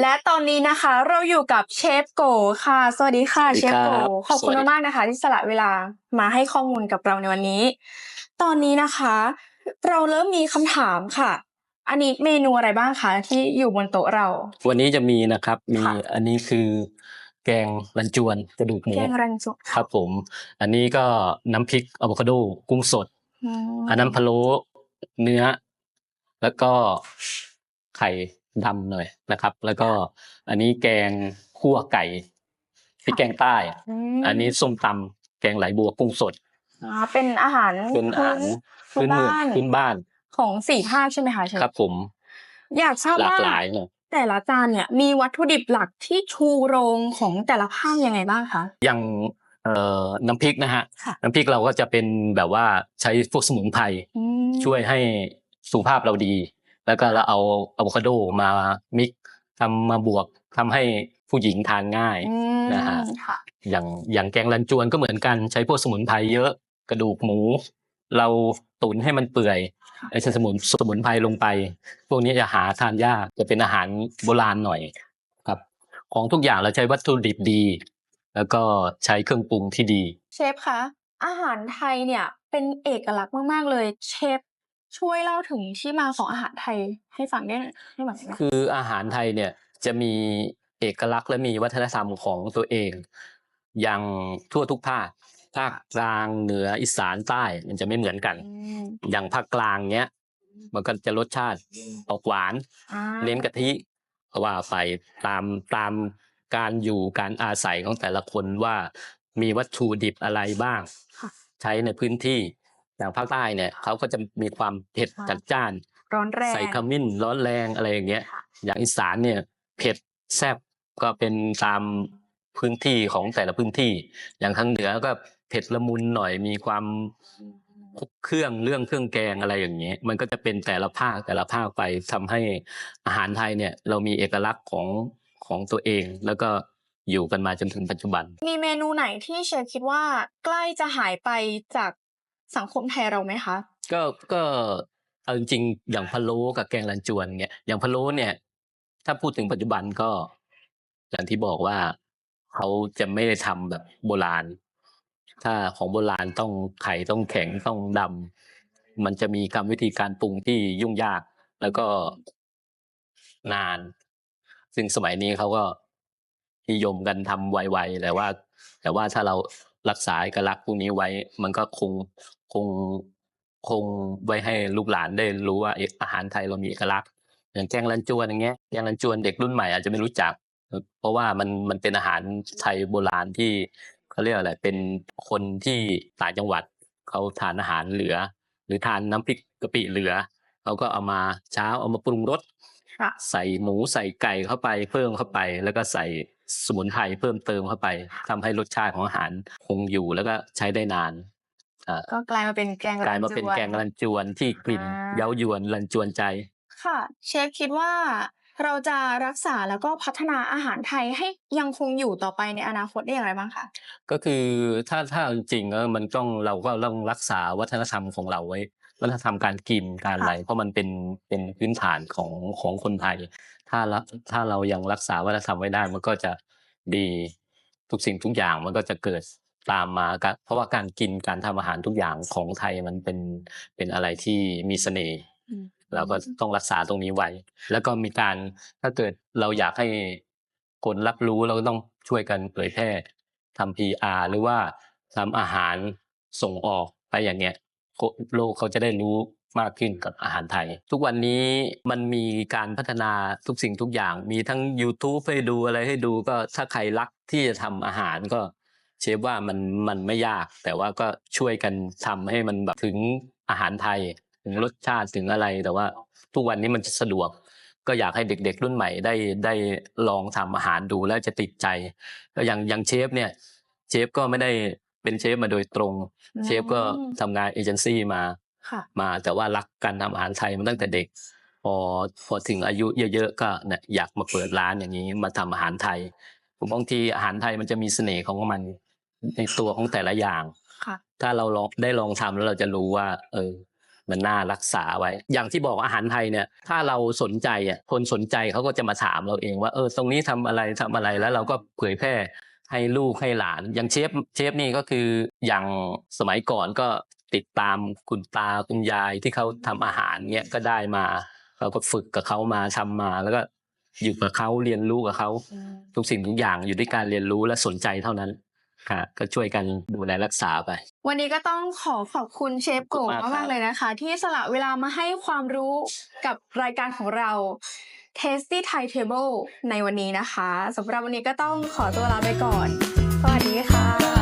และตอนนี้นะคะ เราอยู่กับเชฟโกค่ะ สวัสดีค่ะสวัสดีเชฟโกครับขอบคุณสวัสดีมากๆนะคะ ที่สละเวลามาให้ข้อมูลกับเราในวันนี้ ตอนนี้นะคะ เราเริ่มมีคำถามค่ะ อันนี้เมนูอะไรบ้างคะที่อยู่บนโต๊ะเรา วันนี้จะมีนะครับมีค่ะอันนี้คือแกงรันจวนกระดูกหมูแกงรันจุครับผม อันนี้ก็น้ำพริกอะโวคาโดกุ้งสดอืมอันนั้นพะโล้เนื้อ แล้วก็ไข่ ดำหน่อยนะครับ แล้วก็อันนี้แกงคั่วไก่พริกแกงใต้มอันนี้ส้มตำแกงไหลบัวกุ้งสดอ่าเป็นอาหารเป็นอาหารพื้พื้นนเมืองบ้านพื้นบ้านของสี่ภาคใช่ไหมคะเชฟครับ ผม อยากทราบหลากว่าหลายหน่อยแต่ละจานเนี่ยมีวัตถุดิบหลักที่ชูโรงของแต่ละภาคยังไงบ้างคะอย่างเอ่อน้ำพริกนะฮะค่ะน้ำพริกเราก็จะเป็นแบบว่าใช้พวกสมุนไพรอืมช่วยให้สุขภาพเราดี แล้วก็เราเอาอะโวคาโดมามิกซ์ทำมาบวกทำให้ผู้หญิงทานง่ายอืมนะฮะค่ะอย่างอย่างแกงรันจวนก็เหมือนกันใช้พวกสมุนไพรเยอะกระดูกหมู เราตุ๋นให้มันเปื่อยไอ้สมุนสมุนไพรลงไป พวกนี้จะหาทานยากจะเป็นอาหารโบราณหน่อยครับ ของทุกอย่างเราใช้วัตถุดิบดี แล้วก็ใช้เครื่องปรุงที่ดี เชฟคะอาหารไทยเนี่ยเป็นเอกลักษณ์มากๆเลย เชฟ ช่วยเล่าถึงที่มาของอาหารไทยให้ฟังได้ได้ไหมคะคืออาหารไทยเนี่ยจะมีเอกลักษณ์และมีวัฒนธรรมของตัวเอง อย่างทั่วทุกภาคภาคกลางเหนืออีสานใต้มันจะไม่เหมือนกันอืมอย่างภาคกลางเนี้ยมันก็จะรสชาติออกหวานอ่าเน้นกะทิเพราะว่าไปตามตามการอยู่การอาศัยของแต่ละคนว่ามีวัตถุดิบอะไรบ้างค่ะใช้ในพื้นที่ อย่างภาคใต้เนี่ยเขาก็จะมีความเผ็ดจัดจ้าน ร้อนแรงใส่ขมิ้นร้อนแรงอะไรอย่างเงี้ยค่ะอย่างอีสานเนี่ยเผ็ดแซ่บก็เป็นตามพื้นที่ของแต่ละพื้นที่ อย่างทางเหนือก็เผ็ดละมุนหน่อยมีความครบเครื่องเรื่องเครื่องแกงอะไรอย่างเงี้ยมันก็จะเป็นแต่ละภาคแต่ละภาคไปทำให้อาหารไทยเนี่ยเรามีเอกลักษณ์ของของตัวเองแล้วก็อยู่กันมาจนถึงปัจจุบัน มีเมนูไหนที่เชฟคิดว่าใกล้จะหายไปจาก สังคมไทยเราไหมคะ ก็ก็เอาจริงๆอย่างพะโล้กับแกงรันจวนเนี่ยอย่างพะโล้เนี่ย ถ้าพูดถึงปัจจุบันก็ อย่างที่บอกว่าเขาจะไม่ได้ทำแบบโบราณ ถ้าของโบราณต้องไข่ต้องแข็งต้องดำมันจะมีกรรมวิธีการปรุงที่ยุ่งยาก แล้วก็นาน ซึ่งสมัยนี้เขาก็นิยมกันทำไวๆแต่ว่า แต่ว่าถ้าเรา รักษาเอกลักษณ์พวกนี้ไว้ มันก็คงคงคงไว้ให้ลูกหลานได้รู้ว่าเอกอาหารไทยเรามีเอกลักษณ์ อย่างแกงรันจวนอย่างเงี้ยแกงรันจวนเด็กรุ่นใหม่อาจจะไม่รู้จัก เพราะว่ามันมันเป็นอาหารไทยโบราณที่เขาเรียกอะไรเป็นคนที่ต่างจังหวัดเขาทานอาหารเหลือ หรือทานน้ำพริกกะปิเหลือเขาก็เอามาเช้าเอามาปรุงรสค่ะใส่หมูใส่ไก่เข้าไปเพิ่มเข้าไปแล้วก็ใส่ สมุนไพรเพิ่มเติมเข้าไปทำให้รสชาติของอาหารคงอยู่แล้วก็ใช้ได้นานอ่าก็กลายมาเป็นแกงกลายมาเป็นจวแกงรันจวนที่กลิ่นอ่าเย้ายวนรันจวนใจ ค่ะ เชฟคิดว่าเราจะรักษาแล้วก็พัฒนาอาหารไทยให้ยังคงอยู่ต่อไปในอนาคตได้อย่างไรบ้างคะก็คือถ้าถ้าจริงๆเออมันต้องเราก็ต้องรักษาวัฒนธรรมของเราไว้ วัฒนธรรมการกินการอะไรเพราะมันเป็นเป็นพื้นฐานของของคนไทย ถ้ารักถ้าเรายังรักษาวัฒนธรรมไว้ได้ มันก็จะดีทุกสิ่งทุกอย่างมันก็จะเกิดตามมาก็เพราะว่าการกินการทำอาหารทุกอย่างของไทยมันเป็นเป็นอะไรที่มีเสน่ห์อืมเราก็ต้องรักษาตรงนี้ไว้ แล้วก็มีการถ้าเกิดเราอยากให้คนรับรู้เราก็ต้องช่วยกันเผยแพร่ทำ PR หรือว่าทำอาหารส่งออกไปอย่างเงี้ย โลกเขาจะได้รู้มากขึ้นกับอาหารไทย ทุกวันนี้มันมีการพัฒนาทุกสิ่งทุกอย่าง มีทั้ง YouTube ให้ดูอะไรให้ดูก็ถ้าใครรักที่จะทำอาหารก็เชฟว่ามันมันไม่ยาก แต่ว่าก็ช่วยกันทำให้มันแบบถึงอาหารไทย ถึงรสชาติถึงอะไร แต่ว่าทุกวันนี้มันจะสะดวก ก็อยากให้เด็ก ๆ รุ่นใหม่ได้ได้ลองทำอาหารดูแล้วจะติดใจ ก็อย่างอย่างเชฟเนี่ยเชฟก็ไม่ได้ เป็นเชฟมาโดยตรงอืมเชฟก็ทำงานเอเจนซี่มาค่ะมาแต่ว่ารักการทำอาหารไทยมาตั้งแต่เด็ก พอพอถึงอายุเยอะๆก็เนี่ยอยากมาเปิดร้านอย่างนี้มาทำอาหารไทยบางทีอาหารไทยมันจะมีเสน่ห์ของมันในตัวของแต่ละอย่างค่ะถ้าเราลองได้ลองทำแล้วเราจะรู้ว่า เออ มันน่ารักษาไว้ อย่างที่บอกอาหารไทยเนี่ย ถ้าเราสนใจอะคนสนใจเขาก็จะมาถามเราเองว่า เออ ตรงนี้ทำอะไรทำอะไรแล้วเราก็เผยแพร่ ให้ลูกให้หลาน อย่างเชฟเชฟนี่ก็คืออย่างสมัยก่อนก็ติดตามคุณตาคุณยายที่เขาทำอาหารเนี่ยก็ได้มาเราก็ฝึกกับเขามาทำมา แล้วก็อยู่กับเขาเรียนรู้กับเขาทุกสิ่งทุกอย่างอยู่ด้วยการเรียนรู้และสนใจเท่านั้นค่ะก็ช่วยกันดูแลรักษาไป วันนี้ก็ต้องขอขอบคุณเชฟโกขอบคุณมากครัมากบๆเลยนะคะ ที่สละเวลามาให้ความรู้กับรายการของเรา Tasty Thai Table ในวันนี้นะคะสำหรับวันนี้ก็ต้องขอตัวลาไปก่อน สวัสดีค่ะ